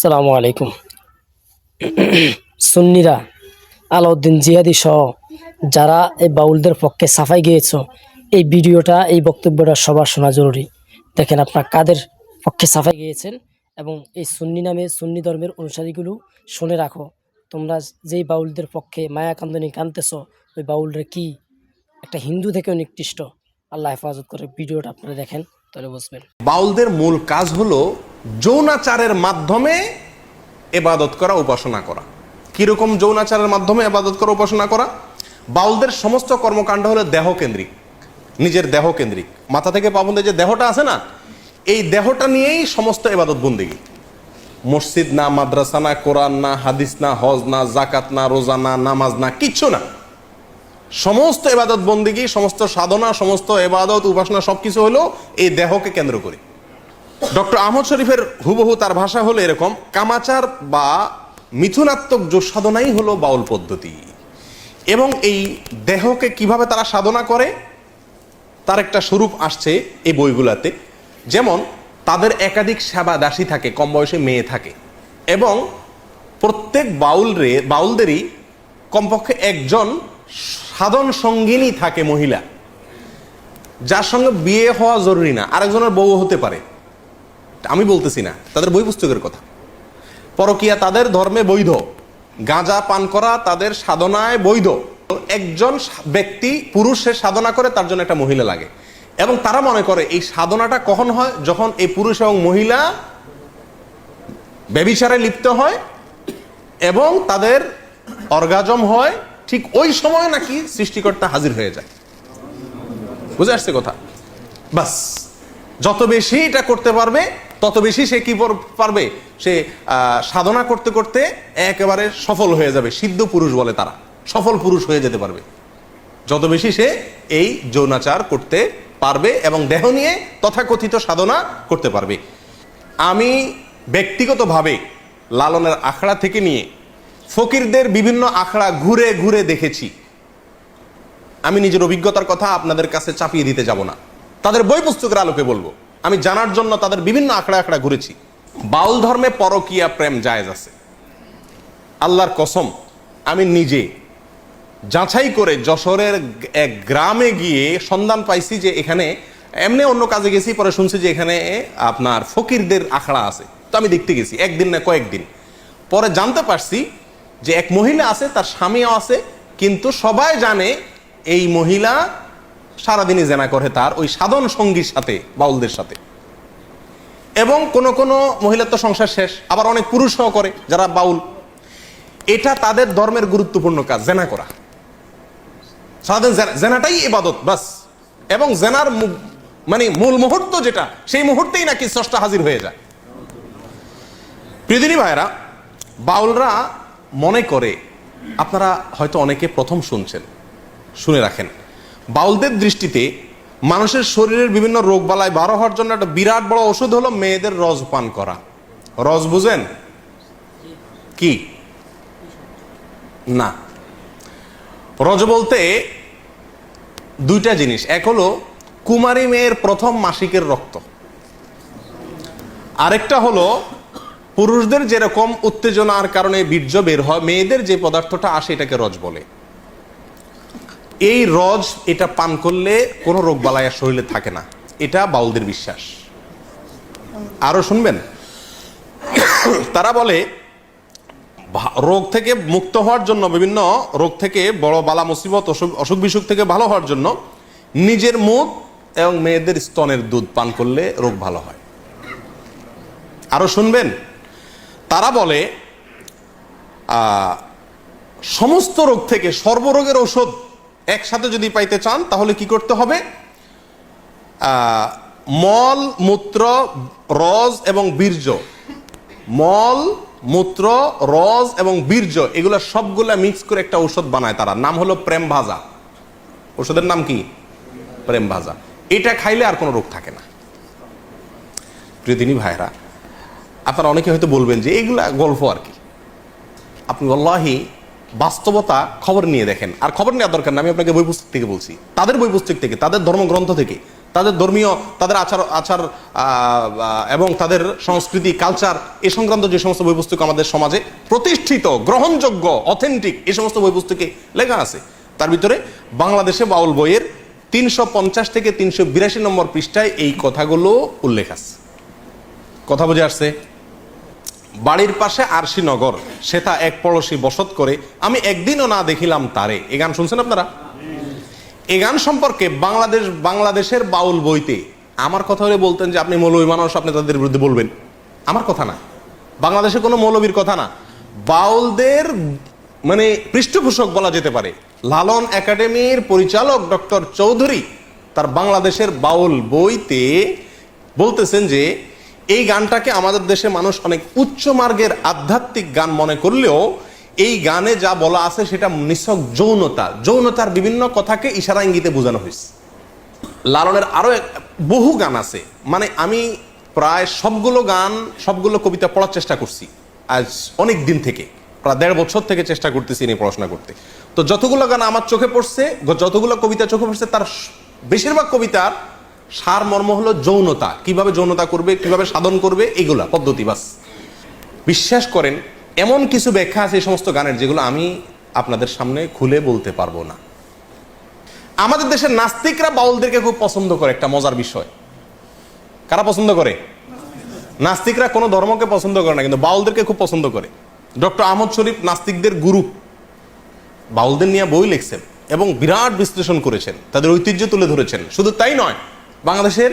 আসসালামু আলাইকুম। সুন্নিরা, আলাউদ্দিন জিহাদি সহ যারা এই বাউলদের পক্ষে সাফাই গিয়েছ, এই ভিডিওটা, এই বক্তব্যটা সবার শোনা জরুরি। দেখেন আপনার কাদের পক্ষে সাফাই গিয়েছেন এবং এই সুন্নি নামে, সুন্নি ধর্মের অনুসারীগুলো শুনে রাখো। তোমরা যেই বাউলদের পক্ষে মায়া কান্দনি কানতেছ, ওই বাউলরা কি একটা হিন্দু থেকে নিকৃষ্ট? আল্লাহ হেফাজত করে ভিডিওটা আপনারা দেখেন। তাহলে বুঝবেন। বাউলদের মূল কাজ হলো যৌনাচারের মাধ্যমে এবাদত করা, উপাসনা করা। কীরকম যৌনাচারের মাধ্যমে এবাদত করা, উপাসনা করা? বাউলদের সমস্ত কর্মকাণ্ড হলো দেহ কেন্দ্রিক নিজের দেহ কেন্দ্রিক মাথা থেকে পাবন্ধে যে দেহটা আছে না, এই দেহটা নিয়েই সমস্ত এবাদত বন্দিগি। মসজিদ না, মাদ্রাসা না, কোরআন না, হাদিস না, হজ না জাকাত না, রোজা না, নামাজ না, কিচ্ছু না। সমস্ত এবাদত বন্দিগি, সমস্ত সাধনা, সমস্ত এবাদত, উপাসনা সবকিছু হলো এই দেহকে কেন্দ্র করে। ডক্টর আহমদ শরীফের হুবহু তার ভাষা হলো এরকম, কামাচার বা মিথুনাত্মক যোগ সাধনাই হলো বাউল পদ্ধতি। এবং এই দেহকে কীভাবে তারা সাধনা করে, তার একটা স্বরূপ আসছে এই বইগুলাতে। যেমন, তাদের একাধিক সেবা দাসী থাকে, কম বয়সে মেয়ে থাকে। এবং প্রত্যেক বাউলরে, বাউলদেরই কমপক্ষে একজন সাধন সঙ্গিনী থাকে মহিলা। যার সঙ্গে বিয়ে হওয়া জরুরি না, আরেকজনের বউ হতে পারে। আমি বলতেছি না, তাদের বই পুস্তকের কথা। পরকিয়া তাদের ধর্মে বৈধ, গাঁজা পান করা তাদের সাধনায় বৈধ। একজন ব্যক্তি পুরুষের সাধনা করে, তার জন্য একটা মহিলা লাগে। এবং তারা মনে করে, এই সাধনাটা কখন হয়? যখন এই পুরুষ এবং মহিলা ব্যবিচারে লিপ্ত হয় এবং তাদের অর্গাজম হয় ঠিক ওই সময় নাকি সৃষ্টিকর্তা হাজির হয়ে যায়। বুঝে আসছে কথা? বাস, যত বেশি এটা করতে পারবে, তত বেশি সে কি পর- পারবে? সে সাধনা করতে করতে একেবারে সফল হয়ে যাবে, সিদ্ধ পুরুষ বলে তারা। সফল পুরুষ হয়ে যেতে পারবে। যত বেশি সে এই যৌনাচার করতে পারবে এবং দেহ নিয়ে তথাকথিত সাধনা করতে পারবে। আমি ব্যক্তিগতভাবে লালনের আখড়া থেকে নিয়ে ফকিরদের বিভিন্ন আখড়া ঘুরে ঘুরে দেখেছি। আমি নিজের অভিজ্ঞতার কথা আপনাদের কাছে চাপিয়ে দিতে যাব না। তাদের বই পুস্তকের আলোকে বলব। আমি জানার জন্য তাদের বিভিন্ন আখড়া আখড়া ঘুরেছি। বাউল ধর্মে পরকীয়া প্রেম জায়েজ আছে। আল্লাহর কসম, আমি নিজে যাচাই করে যশোরের এক গ্রামে গিয়ে সন্ধান পাইছি যে এখানে এমনি অন্য কাজে গেছি, পরে শুনছি যে এখানে আপনার ফকিরদের আখড়া আছে। তো আমি দেখতে গেছি, একদিন না কয়েকদিন। পরে জানতে পারছি যে এক মহিলা আছে, তার স্বামীও আছে, কিন্তু সবাই জানে এই মহিলা সারাদিনই জেনা করে তার ওই সাধন সঙ্গীর সাথে, বাউলদের সাথে। এবং কোন কোন মহিলার তো সংসার শেষ, আবার অনেক পুরুষও করে যারা বাউল। এটা তাদের ধর্মের গুরুত্বপূর্ণ কাজ, জেনা করা। সারাদিন জেনা- জেনাটাই ইবাদত বাস এবং জেনার মানে মূল মুহূর্ত যেটা, সেই মুহূর্তেই নাকি স্রষ্টা হাজির হয়ে যায়। প্রিয়দিনী ভাইরা বাউলরা মনে করে আপনারা হয়তো অনেকে প্রথম শুনছেন, শুনে রাখেন। বাউলদের দৃষ্টিতে মানুষের শরীরের বিভিন্ন রোগ বালায় বারো হওয়ার জন্য একটা বিরাট বড় ওষুধ হলো মেয়েদের রস পান করা। রস বুঝেন? কি? না। রজ বলতে দুইটা জিনিস। এক হলো কুমারী মেয়ের প্রথম মাসিকের রক্ত। আরেকটা হলো পুরুষদের যেরকম উত্তেজনার কারণে বীর্য বের হয়, মেয়েদের যে পদার্থটা আসে এটাকে রজ বলে। এই রজ এটা পান করলে কোনো রোগ আর শরীরে থাকে না। এটা বাউলদের বিশ্বাস। আরও শুনবেন? তারা বলে রোগ থেকে মুক্ত হওয়ার জন্য, বিভিন্ন রোগ থেকে বড় বালা মুসিবত, অসুখ অসুখ বিসুখ থেকে ভালো হওয়ার জন্য নিজের মুখ এবং মেয়েদের স্তনের দুধ পান করলে রোগ ভালো হয়। আরও শুনবেন? তারা বলে সমস্ত রোগ থেকে সর্বরোগের ঔষধ একসাথে যদি পাইতে চান, তাহলে কি করতে হবে? মল, মূত্র রজ এবং বীর্য। মল, মূত্র রজ এবং বীর্য, এগুলো সবগুলা মিক্স করে একটা ঔষধ বানায় তারা। নাম হলো প্রেম ভাজা। ওষুধের নাম কি? প্রেম ভাজা। এটা খাইলে আর কোনো রোগ থাকে না। প্রিয়দিনী ভাইরা আপনারা অনেকে হয়তো বলবেন যে এগুলা গল্প আর কি। আপনি আল্লাহি বাস্তবতা খবর নিয়ে দেখেন। আর খবর নেওয়ার দরকার না, আমি আপনাকে বই পুস্তক থেকে বলছি। তাদের বই পুস্তক থেকে, তাদের ধর্মগ্রন্থ থেকে, তাদের ধর্মীয়, তাদের আচার আচার এবং তাদের সংস্কৃতি কালচার এ সংক্রান্ত যে সমস্ত বই পুস্তক আমাদের সমাজে প্রতিষ্ঠিত, গ্রহণযোগ্য অথেন্টিক এই সমস্ত বই পুস্তকে লেখা আছে। তার ভিতরে বাংলাদেশে বাউল বইয়ের তিনশো পঞ্চাশ থেকে তিনশো বিরাশি নম্বর পৃষ্ঠায় এই কথাগুলো উল্লেখ আছে। কথা বুঝে আসছে? বাড়ির পাশে আরশিনগর সেটা এক পড়শি বসত করে আমি একদিনও না দেখিলাম তারে। এ গান শুনছেন আপনারা? এ গান সম্পর্কে বাংলাদেশ, বাংলাদেশের বাউল বইতে আমার কথা হলে বলতেন যে আপনি মৌলবী মানুষ, আপনি তাদের বিরুদ্ধে বলবেন। আমার কথা না। বাংলাদেশে কোনো মৌলবীর কথা না। বাউলদের মানে পৃষ্ঠপোষক বলা যেতে পারে। লালন একাডেমির পরিচালক ডক্টর চৌধুরী তার বাংলাদেশের বাউল বইতে বলতেছেন যে এই গানটাকে আমাদের দেশে মানুষ অনেক উচ্চ মার্গের আধ্যাত্মিক গান মনে করলেও এই গানে যা বলা আছে সেটা নিছক যৌনতা। যৌনতার বিভিন্ন কথাকে ইশারা ইঙ্গিতে বোঝানো হয়েছে। লালনের আরও এক- বহু গান আছে। মানে আমি প্রায় সবগুলো গান, সবগুলো কবিতা পড়ার চেষ্টা করছি আজ অনেক দিন থেকে। প্রায় দেড় বছর থেকে চেষ্টা করতেছি নিয়ে পড়াশোনা করতে। তো যতগুলো গান আমার চোখে পড়ছে, যতগুলো কবিতা চোখে পড়ছে, তার বেশিরভাগ কবিতার সার মর্ম হলো যৌনতা। কীভাবে যৌনতা করবে, কীভাবে সাধন করবে, এগুলা পদ্ধতি বাস। বিশ্বাস করেন, এমন কিছু ব্যাখ্যা আছে এই সমস্ত গানের যেগুলো আমি আপনাদের সামনে খুলে বলতে পারব না। আমাদের দেশের নাস্তিকরা বাউলদেরকে খুব পছন্দ করে একটা মজার বিষয়। কারা পছন্দ করে? নাস্তিকরা কোনো ধর্মকে পছন্দ করে না, কিন্তু বাউলদেরকে খুব পছন্দ করে। ডক্টর আহমদ শরীফ নাস্তিকদের গুরু। বাউলদের নিয়ে বই লিখছেন এবং বিরাট বিশ্লেষণ করেছেন, তাদের ঐতিহ্য তুলে ধরেছেন। শুধু তাই নয় বাংলাদেশের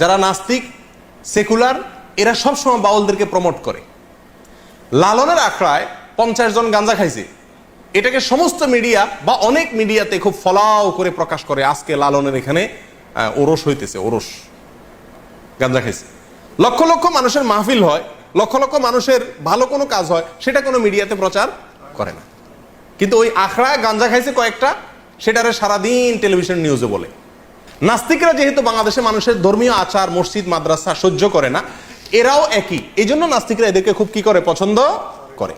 যারা নাস্তিক, সেকুলার, এরা সবসময় বাউলদেরকে প্রমোট করে। লালনের আখড়ায় পঞ্চাশ জন গাঞ্জা খাইছে। এটাকে সমস্ত মিডিয়া বা অনেক মিডিয়াতে খুব ফলাও করে প্রকাশ করে, আজকে লালনের এখানে ওরস হইতেছে, ওরস। গাঞ্জা খাইছে। লক্ষ লক্ষ মানুষের মাহফিল হয়, লক্ষ লক্ষ মানুষের ভালো কোনো কাজ হয়, সেটা কোনো মিডিয়াতে প্রচার করে না। কিন্তু ওই আখড়ায় গাঞ্জা খাইছে কয়েকটা, সেটারে সারাদিন টেলিভিশন নিউজে বলে। নাস্তিকরা যেহেতু বাংলাদেশে মানুষের ধর্মীয় আচার, মসজিদ, মাদ্রাসা সহ্য করে না, এরাও একই। এই জন্য নাস্তিকরা এদেরকে খুব কি করে? পছন্দ করে।